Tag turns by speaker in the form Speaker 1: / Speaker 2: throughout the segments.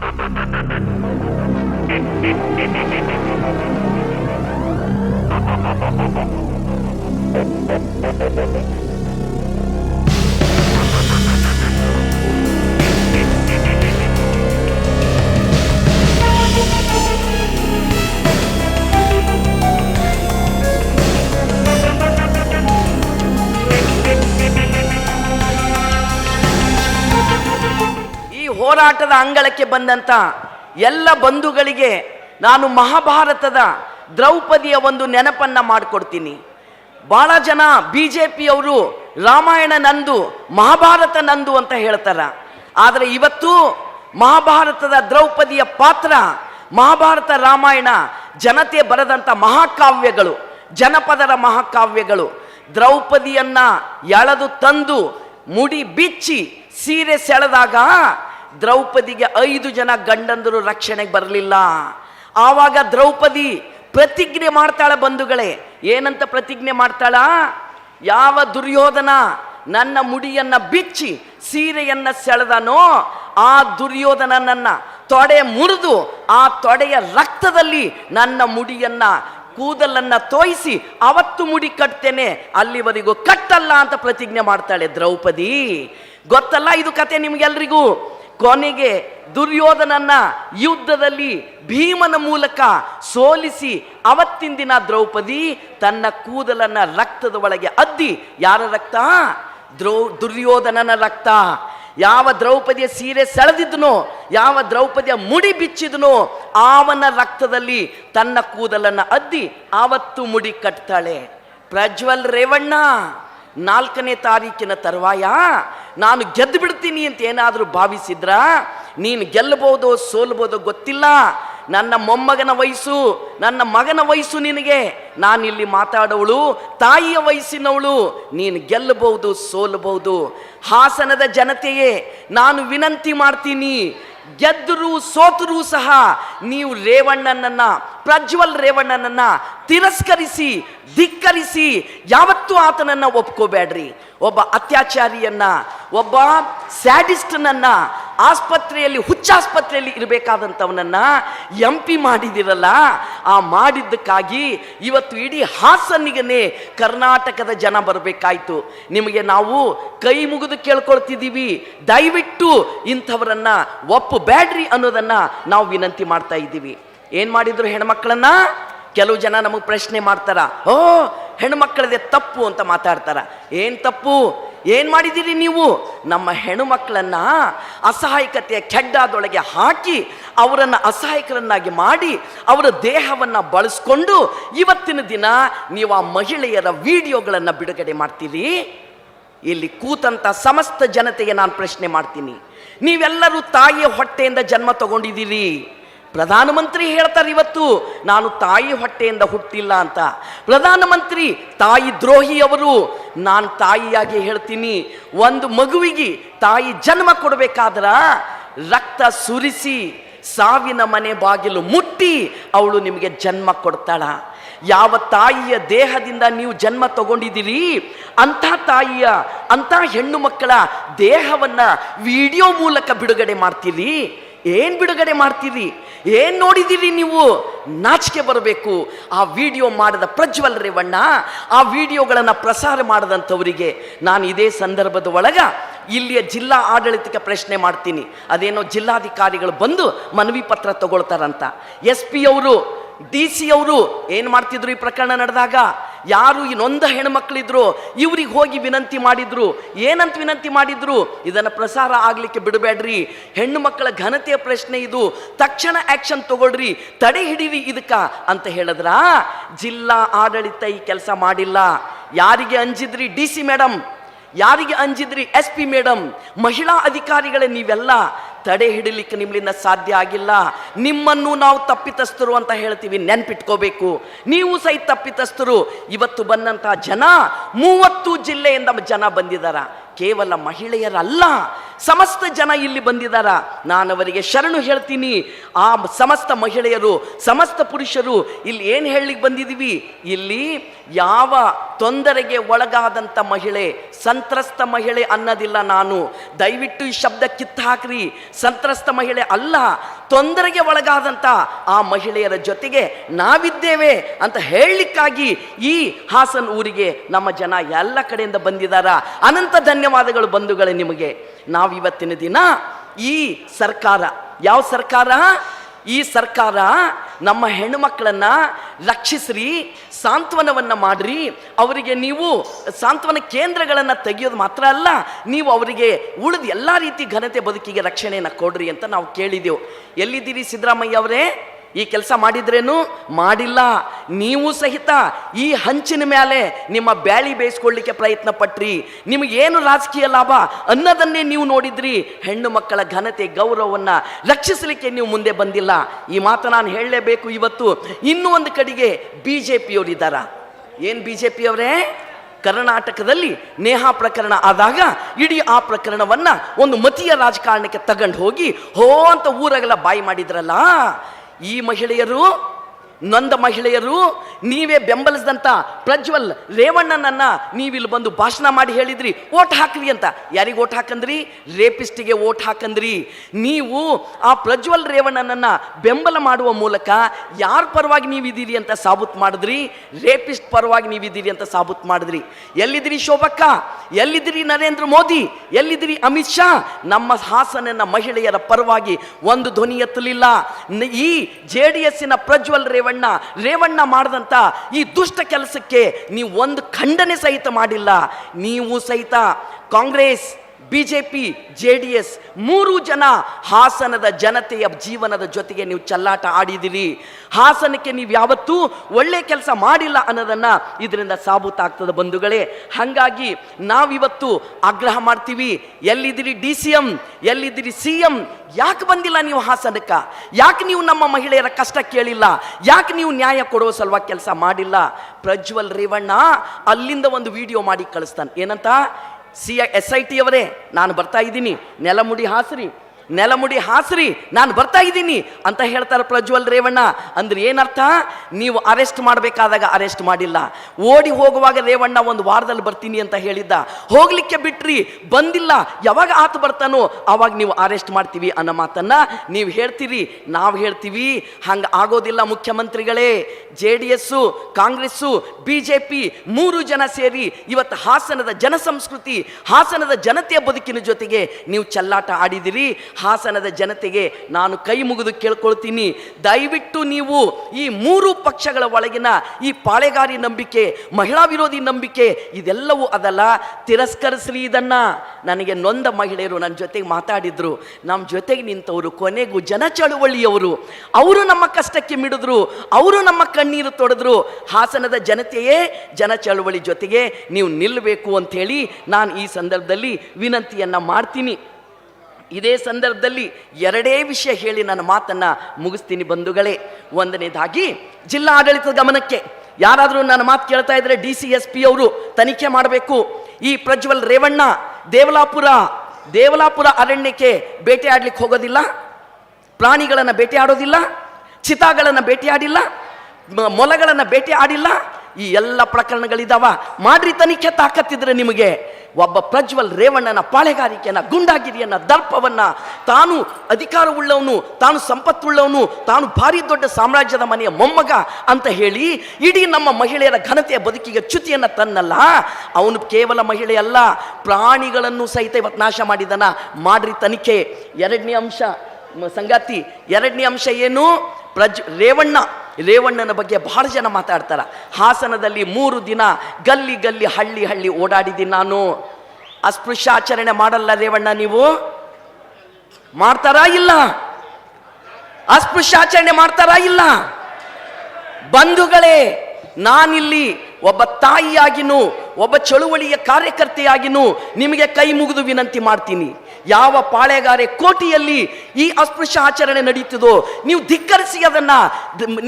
Speaker 1: Thank you. ಹೋರಾಟದ ಅಂಗಳಕ್ಕೆ ಬಂದಂತ ಎಲ್ಲ ಬಂಧುಗಳಿಗೆ ನಾನು ಮಹಾಭಾರತದ ದ್ರೌಪದಿಯ ಒಂದು ನೆನಪನ್ನ ಮಾಡಿಕೊಡ್ತೀನಿ. ಬಹಳ ಜನ ಬಿ ಜೆ ಪಿಯವರು ರಾಮಾಯಣ ನಂದು, ಮಹಾಭಾರತ ನಂದು ಅಂತ ಹೇಳ್ತಾರ. ಆದರೆ ಇವತ್ತು ಮಹಾಭಾರತದ ದ್ರೌಪದಿಯ ಪಾತ್ರ ಮಹಾಭಾರತ ರಾಮಾಯಣ ಜನತೆ ಬರೆದಂಥ ಮಹಾಕಾವ್ಯಗಳು, ಜನಪದರ ಮಹಾಕಾವ್ಯಗಳು. ದ್ರೌಪದಿಯನ್ನ ಎಳೆದು ತಂದು, ಮುಡಿ ಬಿಚ್ಚಿ ಸೀರೆ ಸೆಳೆದಾಗ ದ್ರೌಪದಿಗೆ ಐದು ಜನ ಗಂಡಂದರು ರಕ್ಷಣೆಗೆ ಬರಲಿಲ್ಲ. ಆವಾಗ ದ್ರೌಪದಿ ಪ್ರತಿಜ್ಞೆ ಮಾಡ್ತಾಳೆ ಬಂಧುಗಳೇ. ಏನಂತ ಪ್ರತಿಜ್ಞೆ ಮಾಡ್ತಾಳ? ಯಾವ ದುರ್ಯೋಧನ ನನ್ನ ಮುಡಿಯನ್ನ ಬಿಚ್ಚಿ ಸೀರೆಯನ್ನ ಸೆಳೆದನೋ, ಆ ದುರ್ಯೋಧನನನ್ನ ತೊಡೆ ಮುರಿದು, ಆ ತೊಡೆಯ ರಕ್ತದಲ್ಲಿ ನನ್ನ ಮುಡಿಯನ್ನ, ಕೂದಲನ್ನ ತೋಯಿಸಿ ಅವತ್ತು ಮುಡಿ ಕಟ್ತೇನೆ, ಅಲ್ಲಿವರೆಗೂ ಕಟ್ಟಲ್ಲ ಅಂತ ಪ್ರತಿಜ್ಞೆ ಮಾಡ್ತಾಳೆ ದ್ರೌಪದಿ. ಗೊತ್ತಲ್ಲ ಇದು ಕತೆ ನಿಮ್ಗೆಲ್ರಿಗೂ? ಕೊನೆಗೆ ದುರ್ಯೋಧನನ್ನ ಯುದ್ಧದಲ್ಲಿ ಭೀಮನ ಮೂಲಕ ಸೋಲಿಸಿ ಅವತ್ತಿನ ದಿನ ದ್ರೌಪದಿ ತನ್ನ ಕೂದಲನ್ನ ರಕ್ತದ ಒಳಗೆ ಅದ್ದಿ. ಯಾರ ರಕ್ತ? ದ್ರೌ, ದುರ್ಯೋಧನನ ರಕ್ತ. ಯಾವ ದ್ರೌಪದಿಯ ಸೀರೆ ಸೆಳೆದಿದ್ನೋ, ಯಾವ ದ್ರೌಪದಿಯ ಮುಡಿ ಬಿಚ್ಚಿದ್ನೋ ಅವನ ರಕ್ತದಲ್ಲಿ ತನ್ನ ಕೂದಲನ್ನ ಅದ್ದಿ, ಆವತ್ತು ಮುಡಿ ಕಟ್ತಾಳೆ. ಪ್ರಜ್ವಲ್ ರೇವಣ್ಣ. ನಾಲ್ಕನೇ ತಾರೀಕಿನ ತರುವಾಯ, ನಾನು ಗೆದ್ದು ಬಿಡ್ತೀನಿ ಅಂತ ಏನಾದರೂ ಭಾವಿಸಿದ್ರ? ನೀನು ಗೆಲ್ಲಬಹುದು ಸೋಲ್ಬೋದು ಗೊತ್ತಿಲ್ಲ. ನನ್ನ ಮೊಮ್ಮಗನ ವಯಸ್ಸು, ನನ್ನ ಮಗನ ವಯಸ್ಸು ನಿನಗೆ. ನಾನಿಲ್ಲಿ ಮಾತಾಡೋವಳು, ತಾಯಿಯ ವಯಸ್ಸಿನವಳು. ನೀನು ಗೆಲ್ಲಬಹುದು ಸೋಲಬಹುದು ಹಾಸನದ ಜನತೆಯೇ, ನಾನು ವಿನಂತಿ ಮಾಡ್ತೀನಿ, ಗೆದ್ದರೂ ಸೋತರೂ ಸಹ ನೀವು ರೇವಣ್ಣನನ್ನ ಪ್ರಜ್ವಲ್ ರೇವಣ್ಣನನ್ನ ತಿರಸ್ಕರಿಸಿ, ಧಿಕ್ಕರಿಸಿ ಯಾವತ್ತೂ ಆತನನ್ನ ಒಪ್ಕೋಬೇಡ್ರಿ ಒಬ್ಬ ಅತ್ಯಾಚಾರಿಯನ್ನ, ಒಬ್ಬ ಸ್ಯಾಡಿಸ್ಟ್ನನ್ನ ಆಸ್ಪತ್ರೆಯಲ್ಲಿ, ಹುಚ್ಚಾಸ್ಪತ್ರೆಯಲ್ಲಿ ಇರಬೇಕಾದಂಥವನನ್ನ ಎಂ ಪಿ ಮಾಡಿದಿರಲ್ಲ, ಆ ಮಾಡಿದ್ದಕ್ಕಾಗಿ ಇವತ್ತು ಇಡೀ ಹಾಸನಿಗನೇ ಕರ್ನಾಟಕದ ಜನ ಬರಬೇಕಾಯ್ತು. ನಿಮಗೆ ನಾವು ಕೈ ಮುಗಿದು ಕೇಳ್ಕೊಳ್ತಿದ್ದೀವಿ. ದಯವಿಟ್ಟು ಇಂಥವರನ್ನ ಒಪ್ಪು ಬ್ಯಾಡ್ರಿ ಅನ್ನೋದನ್ನ ನಾವು ವಿನಂತಿ ಮಾಡ್ತಾ ಇದ್ದೀವಿ. ಏನ್ ಮಾಡಿದ್ರು ಹೆಣ್ಮಕ್ಳನ್ನ? ಕೆಲವು ಜನ ನಮಗೆ ಪ್ರಶ್ನೆ ಮಾಡ್ತಾರ, ಓ, ಹೆಣ್ಮಕ್ಳದೆ ತಪ್ಪು ಅಂತ ಮಾತಾಡ್ತಾರ. ಏನು ತಪ್ಪು? ಏನು ಮಾಡಿದ್ದೀರಿ ನೀವು? ನಮ್ಮ ಹೆಣ್ಣುಮಕ್ಕಳನ್ನ ಅಸಹಾಯಕತೆಯ ಕೆಡ್ಡಾದೊಳಗೆ ಹಾಕಿ, ಅವರನ್ನು ಅಸಹಾಯಕರನ್ನಾಗಿ ಮಾಡಿ, ಅವರ ದೇಹವನ್ನು ಬಳಸ್ಕೊಂಡು ಇವತ್ತಿನ ದಿನ ನೀವು ಆ ಮಹಿಳೆಯರ ವಿಡಿಯೋಗಳನ್ನು ಬಿಡುಗಡೆ ಮಾಡ್ತೀರಿ? ಇಲ್ಲಿ ಕೂತಂತ ಸಮಸ್ತ ಜನತೆಗೆ ನಾನು ಪ್ರಶ್ನೆ ಮಾಡ್ತೀನಿ. ನೀವೆಲ್ಲರೂ ತಾಯಿಯ ಹೊಟ್ಟೆಯಿಂದ ಜನ್ಮ ತಗೊಂಡಿದ್ದೀರಿ. ಪ್ರಧಾನಮಂತ್ರಿ ಹೇಳ್ತಾರೆ ಇವತ್ತು, ನಾನು ತಾಯಿ ಹೊಟ್ಟೆಯಿಂದ ಹುಟ್ಟಿಲ್ಲ ಅಂತ. ಪ್ರಧಾನಮಂತ್ರಿ, ತಾಯಿ ದ್ರೋಹಿಯವರು, ನಾನು ತಾಯಿಯಾಗಿ ಹೇಳ್ತೀನಿ, ಒಂದು ಮಗುವಿಗೆ ತಾಯಿ ಜನ್ಮ ಕೊಡಬೇಕಾದ್ರ ರಕ್ತ ಸುರಿಸಿ, ಸಾವಿನ ಮನೆ ಬಾಗಿಲು ಮುಟ್ಟಿ, ಅವಳು ನಿಮಗೆ ಜನ್ಮ ಕೊಡ್ತಾಳ. ಯಾವ ತಾಯಿಯ ದೇಹದಿಂದ ನೀವು ಜನ್ಮ ತಗೊಂಡಿದ್ದೀರಿ, ಅಂಥ ತಾಯಿಯ, ಅಂಥ ಹೆಣ್ಣು ಮಕ್ಕಳ ದೇಹವನ್ನು ವಿಡಿಯೋ ಮೂಲಕ ಬಿಡುಗಡೆ ಮಾಡ್ತೀರಿ. ಏನ್ ಬಿಡುಗಡೆ ಮಾಡ್ತೀರಿ? ಏನ್ ನೋಡಿದ್ದೀರಿ ನೀವು? ನಾಚಿಕೆ ಬರಬೇಕು. ಆ ವಿಡಿಯೋ ಮಾಡಿದ ಪ್ರಜ್ವಲ್ ರೇವಣ್ಣ ಆ ವಿಡಿಯೋಗಳನ್ನು ಪ್ರಸಾರ ಮಾಡಿದಂಥವರಿಗೆ ನಾನು ಇದೇ ಸಂದರ್ಭದ ಒಳಗ ಇಲ್ಲಿಯ ಜಿಲ್ಲಾ ಆಡಳಿತಕ್ಕೆ ಪ್ರಶ್ನೆ ಮಾಡ್ತೀನಿ. ಅದೇನೋ ಜಿಲ್ಲಾಧಿಕಾರಿಗಳು ಬಂದು ಮನವಿ ಪತ್ರ ತಗೊಳ್ತಾರಂತ. ಎಸ್ ಪಿ ಅವರು ಡಿ ಸಿ ಅವರು ಏನು ಮಾಡ್ತಿದ್ರು ಈ ಪ್ರಕರಣ ನಡೆದಾಗ? ಯಾರು ಈ ನೊಂದ ಹೆಣ್ಮಕ್ಳಿದ್ರು, ಇವ್ರಿಗೆ ಹೋಗಿ ವಿನಂತಿ ಮಾಡಿದ್ರು. ಏನಂತ ವಿನಂತಿ ಮಾಡಿದ್ರು? ಇದನ್ನು ಪ್ರಸಾರ ಆಗ್ಲಿಕ್ಕೆ ಬಿಡಬೇಡ್ರಿ. ಹೆಣ್ಣು ಮಕ್ಕಳ ಘನತೆಯ ಪ್ರಶ್ನೆ ಇದು. ತಕ್ಷಣ ಆಕ್ಷನ್ ತಗೊಳ್ರಿ. ತಡೆ ಹಿಡೀರಿ ಇದಕ್ಕ ಅಂತ ಹೇಳಿದ್ರ? ಜಿಲ್ಲಾ ಆಡಳಿತ ಈ ಕೆಲಸ ಮಾಡಿಲ್ಲ. ಯಾರಿಗೆ ಅಂಜಿದ್ರಿ ಡಿ ಸಿ ಮೇಡಮ್ ಯಾರಿಗೆ ಅಂಜಿದ್ರಿ ಎಸ್ ಪಿ ಮೇಡಮ್ ಮಹಿಳಾ ಅಧಿಕಾರಿಗಳೇ ನೀವೆಲ್ಲ? ತಡೆ ಹಿಡಿಲಿಕ್ಕೆ ನಿಮ್ಮಿಂದ ಸಾಧ್ಯ ಆಗಿಲ್ಲ. ನಿಮ್ಮನ್ನು ನಾವು ತಪ್ಪಿತಸ್ಥರು ಅಂತ ಹೇಳ್ತೀವಿ, ನೆನ್ಪಿಟ್ಕೋಬೇಕು. ನೀವು ಸಹಿತ ತಪ್ಪಿತಸ್ಥರು. ಇವತ್ತು ಬಂದಂತಹ ಜನ, ಮೂವತ್ತು ಜಿಲ್ಲೆಯಿಂದ ಜನ ಬಂದಿದ್ದಾರ ಕೇವಲ ಮಹಿಳೆಯರಲ್ಲ. ಸಮಸ್ತ ಜನ ಇಲ್ಲಿ ಬಂದಿದ್ದಾರ ನಾನು ಅವರಿಗೆ ಶರಣು ಹೇಳ್ತೀನಿ. ಆ ಸಮಸ್ತ ಮಹಿಳೆಯರು, ಸಮಸ್ತ ಪುರುಷರು ಇಲ್ಲಿ ಏನು ಹೇಳಲಿಕ್ಕೆ ಬಂದಿದ್ದೀವಿ ಇಲ್ಲಿ ಯಾವ ತೊಂದರೆಗೆ ಒಳಗಾದಂಥ ಮಹಿಳೆ, ಸಂತ್ರಸ್ತ ಮಹಿಳೆ ಅನ್ನೋದಿಲ್ಲ ನಾನು. ದಯವಿಟ್ಟು ಈ ಶಬ್ದ ಕಿತ್ತು ಹಾಕ್ರಿ. ಸಂತ್ರಸ್ತ ಮಹಿಳೆ ಅಲ್ಲ, ತೊಂದರೆಗೆ ಒಳಗಾದಂಥ ಆ ಮಹಿಳೆಯರ ಜೊತೆಗೆ ನಾವಿದ್ದೇವೆ ಅಂತ ಹೇಳಲಿಕ್ಕಾಗಿ ಈ ಹಾಸನ್ ಊರಿಗೆ ನಮ್ಮ ಜನ ಎಲ್ಲ ಕಡೆಯಿಂದ ಬಂದಿದ್ದಾರ ಅನಂತ ಧನ್ಯವಾದಗಳು ಬಂಧುಗಳೇ ನಿಮಗೆ. ನಾವಿವತ್ತಿನ ದಿನ ಈ ಸರ್ಕಾರ. ಯಾವ ಸರ್ಕಾರ? ಈ ಸರ್ಕಾರ ನಮ್ಮ ಹೆಣ್ಣುಮಕ್ಕಳನ್ನ ರಕ್ಷಿಸ್ರಿ, ಸಾಂತ್ವನವನ್ನು ಮಾಡ್ರಿ. ಅವರಿಗೆ ನೀವು ಸಾಂತ್ವನ ಕೇಂದ್ರಗಳನ್ನು ತೆಗೆಯೋದು ಮಾತ್ರ ಅಲ್ಲ, ನೀವು ಅವರಿಗೆ ಉಳಿದ ಎಲ್ಲ ರೀತಿ ಘನತೆ ಬದುಕಿಗೆ ರಕ್ಷಣೆಯನ್ನು ಕೊಡ್ರಿ ಅಂತ ನಾವು ಕೇಳಿದೆವು. ಎಲ್ಲಿದ್ದೀರಿ ಸಿದ್ದರಾಮಯ್ಯ ಅವರೇ? ಈ ಕೆಲಸ ಮಾಡಿದ್ರೇನು? ಮಾಡಿಲ್ಲ. ನೀವು ಸಹಿತ ಈ ಹಂಚಿನ ಮೇಲೆ ನಿಮ್ಮ ಬ್ಯಾಳಿ ಬೇಯಿಸ್ಕೊಳ್ಳಿಕ್ಕೆ ಪ್ರಯತ್ನ ಪಟ್ರಿ. ನಿಮಗೇನು ರಾಜಕೀಯ ಲಾಭ ಅನ್ನೋದನ್ನೇ ನೀವು ನೋಡಿದ್ರಿ. ಹೆಣ್ಣು ಮಕ್ಕಳ ಘನತೆ, ಗೌರವವನ್ನು ರಕ್ಷಿಸಲಿಕ್ಕೆ ನೀವು ಮುಂದೆ ಬಂದಿಲ್ಲ. ಈ ಮಾತು ನಾನು ಹೇಳಲೇಬೇಕು ಇವತ್ತು. ಇನ್ನೂ ಒಂದು ಕಡೆಗೆ ಬಿ ಜೆ ಪಿಯವರಿದ್ದಾರ ಏನು ಬಿ ಜೆ ಪಿಯವರೇ ಕರ್ನಾಟಕದಲ್ಲಿ ನೇಹಾ ಪ್ರಕರಣ ಆದಾಗ ಇಡೀ ಆ ಪ್ರಕರಣವನ್ನ ಒಂದು ಮತೀಯ ರಾಜಕಾರಣಕ್ಕೆ ತಗೊಂಡು ಹೋಗಿ ಹೋ ಅಂತ ಊರಾಗೆಲ್ಲ ಬಾಯಿ ಮಾಡಿದ್ರಲ್ಲ? ಈ ಮಹಿಳೆಯರು ನೊಂದ ಮಹಿಳೆಯರು, ನೀವೇ ಬೆಂಬಲಿಸಿದಂಥ ಪ್ರಜ್ವಲ್ ರೇವಣ್ಣನನ್ನ ನೀವಿಲ್ಲಿ ಬಂದು ಭಾಷಣ ಮಾಡಿ ಹೇಳಿದ್ರಿ, ಓಟ್ ಹಾಕ್ರಿ ಅಂತ. ಯಾರಿಗೆ ಓಟ್ ಹಾಕಂದ್ರಿ? ರೇಪಿಸ್ಟಿಗೆ ಓಟ್ ಹಾಕಂದ್ರಿ. ನೀವು ಆ ಪ್ರಜ್ವಲ್ ರೇವಣ್ಣನನ್ನ ಬೆಂಬಲ ಮಾಡುವ ಮೂಲಕ ಯಾರ ಪರವಾಗಿ ನೀವಿದ್ದೀರಿ ಅಂತ ಸಾಬೂತ್ ಮಾಡಿದ್ರಿ? ರೇಪಿಸ್ಟ್ ಪರವಾಗಿ ನೀವಿದ್ದೀರಿ ಅಂತ ಸಾಬೂತ್ ಮಾಡಿದ್ರಿ. ಎಲ್ಲಿದ್ದೀರಿ ಶೋಭಕ್ಕ? ಎಲ್ಲಿದ್ದೀರಿ ನರೇಂದ್ರ ಮೋದಿ? ಎಲ್ಲಿದ್ದೀರಿ ಅಮಿತ್ ಶಾ? ನಮ್ಮ ಹಾಸನನ ಮಹಿಳೆಯರ ಪರವಾಗಿ ಒಂದು ಧ್ವನಿ ಎತ್ತಲಿಲ್ಲ. ಈ ಜೆ ಡಿ ಎಸ್ಸಿನ ಪ್ರಜ್ವಲ್ ರೇವಣ್ಣ ರೇವಣ್ಣ ಮಾಡಿದಂಥ ಈ ದುಷ್ಟ ಕೆಲಸಕ್ಕೆ ನೀವು ಒಂದು ಖಂಡನೆ ಸಹಿತ ಮಾಡಿಲ್ಲ. ನೀವು ಸಹಿತ Congress B J P J D S ಮೂರು ಜನ ಹಾಸನದ ಜನತೆಯ ಜೀವನದ ಜೊತೆಗೆ ನೀವು ಚಲ್ಲಾಟ ಆಡಿದಿರಿ ಹಾಸನಕ್ಕೆ ನೀವು ಯಾವತ್ತೂ ಒಳ್ಳೆ ಕೆಲಸ ಮಾಡಿಲ್ಲ ಅನ್ನೋದನ್ನ ಇದರಿಂದ ಸಾಬೂತಾಗ್ತದೆ ಬಂಧುಗಳೇ. ಹಾಗಾಗಿ ನಾವಿವತ್ತು ಆಗ್ರಹ ಮಾಡ್ತೀವಿ, ಎಲ್ಲಿದ್ದೀರಿ ಡಿ ಸಿ ಎಂ, ಎಲ್ಲಿದ್ದೀರಿ ಸಿ ಎಂ? ಯಾಕೆ ಬಂದಿಲ್ಲ ನೀವು ಹಾಸನಕ್ಕೆ? ಯಾಕೆ ನೀವು ನಮ್ಮ ಮಹಿಳೆಯರ ಕಷ್ಟ ಕೇಳಿಲ್ಲ? ಯಾಕೆ ನೀವು ನ್ಯಾಯ ಕೊಡುವ ಸಲುವಾಗಿ ಕೆಲಸ ಮಾಡಿಲ್ಲ? ಪ್ರಜ್ವಲ್ ರೇವಣ್ಣ ಅಲ್ಲಿಂದ ಒಂದು ವಿಡಿಯೋ ಮಾಡಿ ಕಳಿಸ್ತಾನೆ. ಏನಂತ? ಸಿ ಎಸ್ ಐ ಟಿ ಅವರೇ ನಾನು ಬರ್ತಾ ಇದ್ದೀನಿ. ನೆಲಮುಡಿ ಹಾಸ್ರಿ. ನೆಲಮುಡಿ ಹಾಸ್ರಿ, ನಾನು ಬರ್ತಾ ಇದ್ದೀನಿ ಅಂತ ಹೇಳ್ತಾರೆ ಪ್ರಜ್ವಲ್ ರೇವಣ್ಣ. ಅಂದ್ರೆ ಏನರ್ಥ? ನೀವು ಅರೆಸ್ಟ್ ಮಾಡಬೇಕಾದಾಗ ಅರೆಸ್ಟ್ ಮಾಡಿಲ್ಲ. ಓಡಿ ಹೋಗುವಾಗ ರೇವಣ್ಣ ಒಂದು ವಾರದಲ್ಲಿ ಬರ್ತೀನಿ ಅಂತ ಹೇಳಿದ್ದ. ಹೋಗ್ಲಿಕ್ಕೆ ಬಿಟ್ರಿ, ಬಂದಿಲ್ಲ. ಯಾವಾಗ ಆತ ಬರ್ತಾನೋ, ಅವಾಗ ನೀವು ಅರೆಸ್ಟ್ ಮಾಡ್ತೀವಿ ಅನ್ನೋ ಮಾತನ್ನ ನೀವು ಹೇಳ್ತೀರಿ. ನಾವು ಹೇಳ್ತೀವಿ, ಹಂಗ ಆಗೋದಿಲ್ಲ ಮುಖ್ಯಮಂತ್ರಿಗಳೇ. J D S, Congress, B J P ಮೂರು ಜನ ಸೇರಿ ಇವತ್ತು ಹಾಸನದ ಜನಸಂಸ್ಕೃತಿ, ಹಾಸನದ ಜನತೆಯ ಬದುಕಿನ ಜೊತೆಗೆ ನೀವು ಚೆಲ್ಲಾಟ ಆಡಿದಿರಿ. ಹಾಸನದ ಜನತೆಗೆ ನಾನು ಕೈ ಮುಗಿದು ಕೇಳ್ಕೊಳ್ತೀನಿ. ದಯವಿಟ್ಟು ನೀವು ಈ ಮೂರು ಪಕ್ಷಗಳ ಒಳಗಿನ ಈ ಪಾಳೆಗಾರಿ ನಂಬಿಕೆ, ಮಹಿಳಾ ವಿರೋಧಿ ನಂಬಿಕೆ, ಇದೆಲ್ಲವೂ ಅದಲ್ಲ. ತಿರಸ್ಕರಿಸ್ರಿ ಇದನ್ನ ನನಗೆ ನೊಂದ ಮಹಿಳೆಯರು ನನ್ನ ಜೊತೆಗೆ ಮಾತಾಡಿದ್ರು. ನಮ್ಮ ಜೊತೆಗೆ ನಿಂತವರು ಕೊನೆಗೂ ಜನ ಚಳುವಳಿಯವರು. ಅವರು ನಮ್ಮ ಕಷ್ಟಕ್ಕೆ ಮಿಡಿದ್ರು. ಅವರು ನಮ್ಮ ಕಣ್ಣೀರು ತೊಡೆದ್ರು. ಹಾಸನದ ಜನತೆಯೇ ಜನ ಚಳುವಳಿ ಜೊತೆಗೆ ನೀವು ನಿಲ್ಲಬೇಕು ಅಂಥೇಳಿ ನಾನು ಈ ಸಂದರ್ಭದಲ್ಲಿ ವಿನಂತಿಯನ್ನ ಮಾಡ್ತೀನಿ. ಇದೇ ಸಂದರ್ಭದಲ್ಲಿ ಎರಡೇ ವಿಷಯ ಹೇಳಿ ನನ್ನ ಮಾತನ್ನ ಮುಗಿಸ್ತೀನಿ ಬಂಧುಗಳೇ. ಒಂದನೇದಾಗಿ, ಜಿಲ್ಲಾ ಆಡಳಿತದ ಗಮನಕ್ಕೆ ಯಾರಾದರೂ ನನ್ನ ಮಾತು ಕೇಳ್ತಾ ಇದ್ರೆ ಡಿ ಸಿ ಎಸ್ ಪಿ ಅವರು ತನಿಖೆ ಮಾಡಬೇಕು. ಈ ಪ್ರಜ್ವಲ್ ರೇವಣ್ಣ ದೇವಲಾಪುರ ದೇವಲಾಪುರ ಅರಣ್ಯಕ್ಕೆ ಬೇಟೆ ಆಡ್ಲಿಕ್ಕೆ ಹೋಗೋದಿಲ್ಲ. ಪ್ರಾಣಿಗಳನ್ನು ಬೇಟೆ ಆಡೋದಿಲ್ಲ. ಚಿತಾಗಳನ್ನು ಬೇಟೆ ಆಡಿಲ್ಲ. ಮ- ಮೊಲಗಳನ್ನು ಬೇಟೆ ಆಡಿಲ್ಲ. ಈ ಎಲ್ಲ ಪ್ರಕರಣಗಳಿದಾವ. ಮಾಡ್ರಿ ತನಿಖೆ ತಾಕತ್ತಿದ್ರೆ ನಿಮಗೆ ಒಬ್ಬ ಪ್ರಜ್ವಲ್ ರೇವಣ್ಣನ ಪಾಳೆಗಾರಿಕೆಯನ್ನು, ಗುಂಡಾಗಿರಿಯನ್ನ, ದರ್ಪವನ್ನ ತಾನು ಅಧಿಕಾರವುಳ್ಳವನು, ತಾನು ಸಂಪತ್ತುಳ್ಳವನು, ತಾನು ಭಾರಿ ದೊಡ್ಡ ಸಾಮ್ರಾಜ್ಯದ ಮನೆಯ ಮೊಮ್ಮಗ ಅಂತ ಹೇಳಿ ಇಡೀ ನಮ್ಮ ಮಹಿಳೆಯರ ಘನತೆಯ ಬದುಕಿಗೆ ಚ್ಯುತಿಯನ್ನು ತನ್ನಲ್ಲ. ಅವನು ಕೇವಲ ಮಹಿಳೆಯಲ್ಲ ಪ್ರಾಣಿಗಳನ್ನು ಸಹಿತ ಇವತ್ತು ನಾಶ ಮಾಡಿದನ. ಮಾಡ್ರಿ ತನಿಖೆ. ಎರಡನೇ ಅಂಶ ಸಂಗಾತಿ. ಎರಡನೇ ಅಂಶ ಏನು? ಪ್ರಜ್, ರೇವಣ್ಣ. ರೇವಣ್ಣನ ಬಗ್ಗೆ ಬಹಳ ಜನ ಮಾತಾಡ್ತಾರ. ಹಾಸನದಲ್ಲಿ ಮೂರು ದಿನ ಗಲ್ಲಿ ಗಲ್ಲಿ ಹಳ್ಳಿ ಹಳ್ಳಿ ಓಡಾಡಿದ್ದೀನಿ ನಾನು. ಅಸ್ಪೃಶ್ಯಾಚರಣೆ ಮಾಡಲ್ಲ ರೇವಣ್ಣ ನೀವು? ಮಾಡ್ತಾರಾ ಇಲ್ಲ? ಅಸ್ಪೃಶ್ಯಾಚರಣೆ ಮಾಡ್ತಾರಾ ಇಲ್ಲ? ಬಂಧುಗಳೇ, ನಾನಿಲ್ಲಿ ಒಬ್ಬ ತಾಯಿಯಾಗಿನೂ ಒಬ್ಬ ಚಳುವಳಿಯ ಕಾರ್ಯಕರ್ತೆಯಾಗಿನೂ ನಿಮಗೆ ಕೈ ಮುಗಿದು ವಿನಂತಿ ಮಾಡ್ತೀನಿ. ಯಾವ ಪಾಳೆಗಾರೆ ಕೋಟಿಯಲ್ಲಿ ಈ ಅಸ್ಪೃಶ್ಯ ಆಚರಣೆ ನಡೀತದೋ, ನೀವು ಧಿಕ್ಕರಿಸಿ ಅದನ್ನ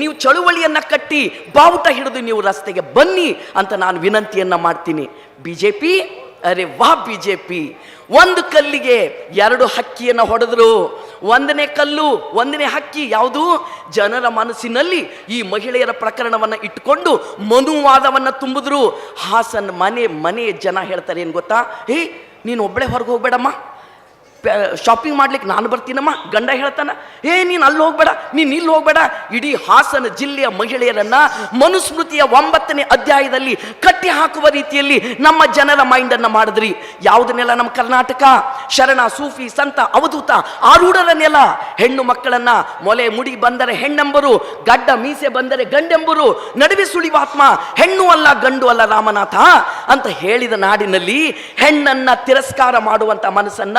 Speaker 1: ನೀವು ಚಳುವಳಿಯನ್ನ ಕಟ್ಟಿ ಬಾವುಟ ಹಿಡಿದು ನೀವು ರಸ್ತೆಗೆ ಬನ್ನಿ ಅಂತ ನಾನು ವಿನಂತಿಯನ್ನ ಮಾಡ್ತೀನಿ. ಬಿ ಜೆ ಪಿ ಅರೆ ವಾ ಬಿ ಜೆ ಪಿ ಒಂದು ಕಲ್ಲಿಗೆ ಎರಡು ಹಕ್ಕಿಯನ್ನು ಹೊಡೆದ್ರು. ಒಂದನೇ ಕಲ್ಲು, ಒಂದನೇ ಹಕ್ಕಿ ಯಾವುದು? ಜನರ ಮನಸ್ಸಿನಲ್ಲಿ ಈ ಮಹಿಳೆಯರ ಪ್ರಕರಣವನ್ನು ಇಟ್ಕೊಂಡು ಮನುವಾದವನ್ನು ತುಂಬಿದ್ರು. ಹಾಸನ್ ಮನೆ ಮನೆ ಜನ ಹೇಳ್ತಾರೆ ಏನು ಗೊತ್ತಾ? ಹೇ ನೀನು ಒಬ್ಬಳೆ ಹೊರಗೆ ಹೋಗ್ಬೇಡಮ್ಮ. ಶಾಪಿಂಗ್ ಮಾಡ್ಲಿಕ್ಕೆ ನಾನು ಬರ್ತೀನಮ್ಮ? ಗಂಡ ಹೇಳ್ತಾನ, ಏ, ನೀನು ಅಲ್ಲಿ ಹೋಗ್ಬೇಡ, ನೀನು ಇಲ್ಲಿ ಹೋಗ್ಬೇಡ. ಇಡೀ ಹಾಸನ ಜಿಲ್ಲೆಯ ಮಹಿಳೆಯರನ್ನ ಮನುಸ್ಮೃತಿಯ ಒಂಬತ್ತನೇ ಅಧ್ಯಾಯದಲ್ಲಿ ಕಟ್ಟಿ ಹಾಕುವ ರೀತಿಯಲ್ಲಿ ನಮ್ಮ ಜನರ ಮೈಂಡನ್ನು ಮಾಡಿದ್ರಿ. ಯಾವುದನ್ನೆಲ್ಲ ನಮ್ಮ ಕರ್ನಾಟಕ? ಶರಣ, ಸೂಫಿ, ಸಂತ, ಅವಧೂತ ಆರೂಢರನ್ನೆಲ್ಲ ನೆಲ. ಹೆಣ್ಣು ಮಕ್ಕಳನ್ನ ಮೊಲೆ ಮುಡಿ ಬಂದರೆ ಹೆಣ್ಣೆಂಬರು, ಗಡ್ಡ ಮೀಸೆ ಬಂದರೆ ಗಂಡೆಂಬರು, ನಡುವೆ ಸುಳಿವಾತ್ಮ ಹೆಣ್ಣು ಅಲ್ಲ, ಗಂಡು ಅಲ್ಲ ರಾಮನಾಥ. ಅಂತ ಹೇಳಿದ ನಾಡಿನಲ್ಲಿ ಹೆಣ್ಣನ್ನ ತಿರಸ್ಕಾರ ಮಾಡುವಂತ ಮನಸ್ಸನ್ನ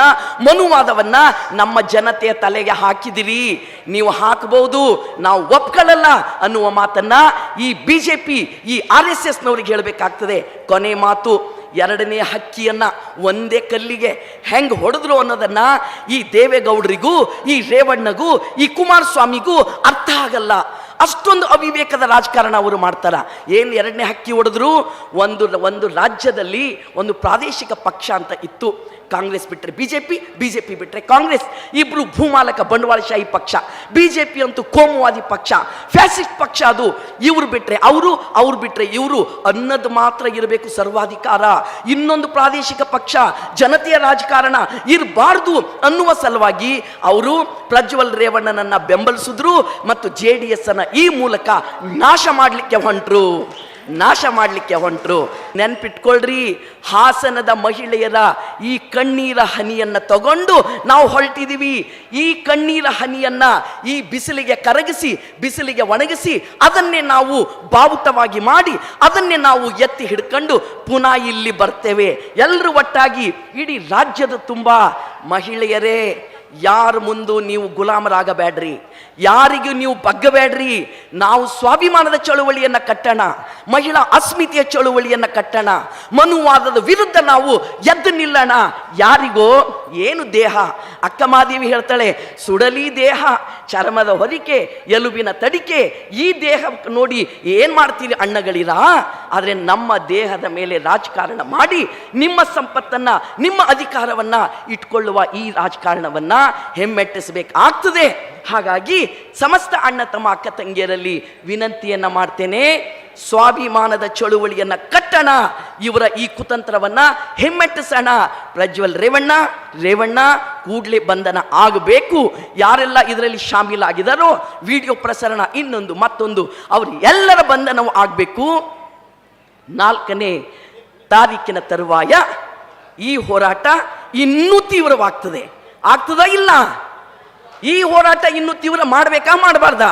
Speaker 1: ಮನುವಾದವನ್ನ ನಮ್ಮ ಜನತೆಯ ತಲೆಗೆ ಹಾಕಿದಿರಿ. ನೀವು ಹಾಕಬಹುದು, ನಾವು ಒಪ್ಕೊಳ್ಳಲ್ಲ ಅನ್ನುವ ಮಾತನ್ನ ಈ ಬಿಜೆಪಿ ಈ ಆರ್ ಎಸ್ ಎಸ್ನವ್ರಿಗೆ ಹೇಳಬೇಕಾಗ್ತದೆ. ಕೊನೆ ಮಾತು, ಎರಡನೇ ಹಕ್ಕಿಯನ್ನ ಒಂದೇ ಕಲ್ಲಿಗೆ ಹೆಂಗ್ ಹೊಡೆದ್ರು ಅನ್ನೋದನ್ನ ಈ ದೇವೇಗೌಡರಿಗೂ, ಈ ರೇವಣ್ಣಗೂ, ಈ ಕುಮಾರಸ್ವಾಮಿಗೂ ಅರ್ಥ ಆಗಲ್ಲ. ಅಷ್ಟೊಂದು ಅವಿವೇಕದ ರಾಜಕಾರಣ ಅವರು ಮಾಡ್ತಾರ. ಏನು ಎರಡನೇ ಹಕ್ಕಿ ಹೊಡೆದ್ರು? ಒಂದು ಒಂದು ರಾಜ್ಯದಲ್ಲಿ ಒಂದು ಪ್ರಾದೇಶಿಕ ಪಕ್ಷ ಅಂತ ಇತ್ತು. ಕಾಂಗ್ರೆಸ್ ಬಿಟ್ಟರೆ ಬಿಜೆಪಿ ಬಿಜೆಪಿ ಬಿಟ್ಟರೆ ಕಾಂಗ್ರೆಸ್. ಇಬ್ರು ಭೂಮಾಲಕ ಬಂಡವಾಳಶಾಹಿ ಪಕ್ಷ, ಬಿಜೆಪಿ ಅಂತೂ ಕೋಮುವಾದಿ ಪಕ್ಷ, ಫ್ಯಾಸಿಸ್ಟ್ ಪಕ್ಷ ಅದು. ಇವ್ರು ಬಿಟ್ರೆ ಅವರು, ಅವ್ರು ಬಿಟ್ರೆ ಇವರು. ಅನ್ನೋದು ಮಾತ್ರ ಇರಬೇಕು ಸರ್ವಾಧಿಕಾರ. ಇನ್ನೊಂದು ಪ್ರಾದೇಶಿಕ ಪಕ್ಷ, ಜನತೆಯ ರಾಜಕಾರಣ ಇರಬಾರ್ದು ಅನ್ನುವ ಸಲುವಾಗಿ ಅವರು ಪ್ರಜ್ವಲ್ ರೇವಣ್ಣನನ್ನು ಬೆಂಬಲಿಸಿದ್ರು ಮತ್ತು ಜೆ ಡಿ ಎಸ್ ಅನ್ನ ಈ ಮೂಲಕ ನಾಶ ಮಾಡಲಿಕ್ಕೆ ಹೊಂಟರು. ನಾಶ ಮಾಡಲಿಕ್ಕೆ ಹೊಂಟರು. ನೆನ್ಪಿಟ್ಕೊಳ್ರಿ, ಹಾಸನದ ಮಹಿಳೆಯರ ಈ ಕಣ್ಣೀರ ಹನಿಯನ್ನ ತಗೊಂಡು ನಾವು ಹೊರಟಿದ್ದೀವಿ ಈ ಕಣ್ಣೀರ ಹನಿಯನ್ನ ಈ ಬಿಸಿಲಿಗೆ ಕರಗಿಸಿ, ಬಿಸಿಲಿಗೆ ಒಣಗಿಸಿ, ಅದನ್ನೇ ನಾವು ಬಾವುಟವಾಗಿ ಮಾಡಿ, ಅದನ್ನೇ ನಾವು ಎತ್ತಿ ಹಿಡ್ಕೊಂಡು ಪುನಃ ಇಲ್ಲಿ ಬರ್ತೇವೆ. ಎಲ್ಲರೂ ಒಟ್ಟಾಗಿ ಇಡೀ ರಾಜ್ಯದ ತುಂಬ ಮಹಿಳೆಯರೇ ಯಾರ ಮುಂದೂ ನೀವು ಗುಲಾಮರಾಗಬೇಡ್ರಿ? ಯಾರಿಗೂ ನೀವು ಬಗ್ಗಬೇಡ್ರಿ? ನಾವು ಸ್ವಾಭಿಮಾನದ ಚಳುವಳಿಯನ್ನ ಕಟ್ಟೋಣ, ಮಹಿಳಾ ಅಸ್ಮಿತೆಯ ಚಳುವಳಿಯನ್ನ ಕಟ್ಟೋಣ, ಮನುವಾದದ ವಿರುದ್ಧ ನಾವು ಎದ್ದು ನಿಲ್ಲೋಣ. ಯಾರಿಗೋ? ಏನು ದೇಹ? ಅಕ್ಕಮಾದೇವಿ ಹೇಳ್ತಾಳೆ, ಸುಡಲಿ ದೇಹ, ಚರ್ಮದ ಹೊರಿಕೆ ಎಲುಬಿನ ತಡಿಕೆ, ಈ ದೇಹ ನೋಡಿ ಏನು ಮಾಡ್ತೀರಿ ಅಣ್ಣಗಳಿರ? ಆದರೆ ನಮ್ಮ ದೇಹದ ಮೇಲೆ ರಾಜಕಾರಣ ಮಾಡಿ ನಿಮ್ಮ ಸಂಪತ್ತನ್ನ, ನಿಮ್ಮ ಅಧಿಕಾರವನ್ನ ಇಟ್ಕೊಳ್ಳುವ ಈ ರಾಜಕಾರಣವನ್ನ ಹೆಮ್ಮೆಟ್ಟಿಸಬೇಕಾಗ್ತದೆ ಹಾಗಾಗಿ ಸಮಸ್ತ ಅಣ್ಣ ತಮ್ಮ ಅಕ್ಕ ತಂಗಿಯರಲ್ಲಿ ವಿನಂತಿಯನ್ನ ಮಾಡ್ತೇನೆ. ಸ್ವಾಭಿಮಾನದ ಚಳುವಳಿಯನ್ನ ಕಟ್ಟಣ. ಇವರ ಈ ಕುತಂತ್ರವನ್ನ ಹೆಮ್ಮೆಟ್ಟಿಸೋಣ. ಪ್ರಜ್ವಲ್ ರೇವಣ್ಣ ರೇವಣ್ಣ ಕೂಡಲೇ ಬಂಧನ ಆಗಬೇಕು. ಯಾರೆಲ್ಲ ಇದರಲ್ಲಿ ಶಾಮೀಲಾಗಿದ್ದಾರೋ ವಿಡಿಯೋ ಪ್ರಸರಣ ಇನ್ನೊಂದು, ಮತ್ತೊಂದು, ಅವರು ಎಲ್ಲರ ಬಂಧನವು ಆಗಬೇಕು. ನಾಲ್ಕನೇ ತಾರೀಕಿನ ತರುವಾಯ ಈ ಹೋರಾಟ ಇನ್ನೂ ತೀವ್ರವಾಗ್ತದೆ. ಆಗ್ತದಾ ಇಲ್ಲ? ಈ ಹೋರಾಟ ಇನ್ನು ತೀವ್ರ ಮಾಡಬೇಕಾ ಮಾಡಬಾರ್ದ?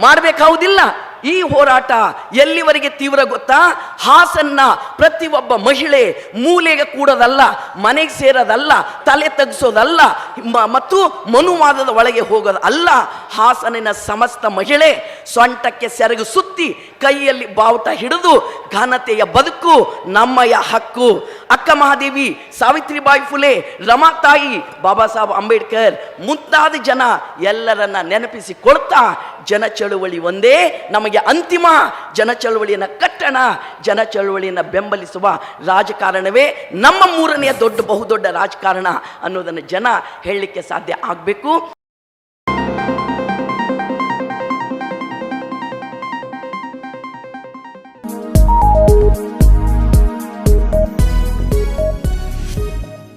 Speaker 1: ಮಾಡ್ಬೇಕಾವುದಿಲ್ಲ ಈ ಹೋರಾಟ ಎಲ್ಲಿವರೆಗೆ ತೀವ್ರ ಗೊತ್ತಾ? ಹಾಸನ್ನ ಪ್ರತಿಯೊಬ್ಬ ಮಹಿಳೆ ಮೂಲೆಗೆ ಕೂಡೋದಲ್ಲ, ಮನೆಗೆ ಸೇರೋದಲ್ಲ, ತಲೆ ತಗ್ಸೋದಲ್ಲ ಮತ್ತು ಮನುವಾದದ ಒಳಗೆ ಹೋಗೋದು ಅಲ್ಲ ಹಾಸನಿನ ಸಮಸ್ತ ಮಹಿಳೆ ಸೊಂಟಕ್ಕೆ ಸೆರಗು ಸುತ್ತಿ ಕೈಯಲ್ಲಿ ಬಾವುಟ ಹಿಡಿದು ಘನತೆಯ ಬದುಕು ನಮ್ಮಯ ಹಕ್ಕು. ಅಕ್ಕ ಮಹಾದೇವಿ, ಸಾವಿತ್ರಿಬಾಯಿ ಫುಲೆ ರಮಾತಾಯಿ ಬಾಬಾ ಸಾಹೇಬ್ ಅಂಬೇಡ್ಕರ್ ಮುಂತಾದ ಜನ ಎಲ್ಲರನ್ನ ನೆನಪಿಸಿಕೊಳ್ತಾ ಜನ ಚಳುವಳಿ ಒಂದೇ, ನಮಗೆ ಅಂತಿಮ ಜನ ಚಳುವಳಿಯನ್ನು ಕಟ್ಟಣ ಜನ ಚಳುವಳಿಯನ್ನು ಬೆಂಬಲಿಸುವ ರಾಜಕಾರಣವೇ ನಮ್ಮ ಮೂರನೆಯ ದೊಡ್ಡ ಬಹುದೊಡ್ಡ ರಾಜಕಾರಣ ಅನ್ನೋದನ್ನು ಜನ ಹೇಳಲಿಕ್ಕೆ ಸಾಧ್ಯ ಆಗಬೇಕು.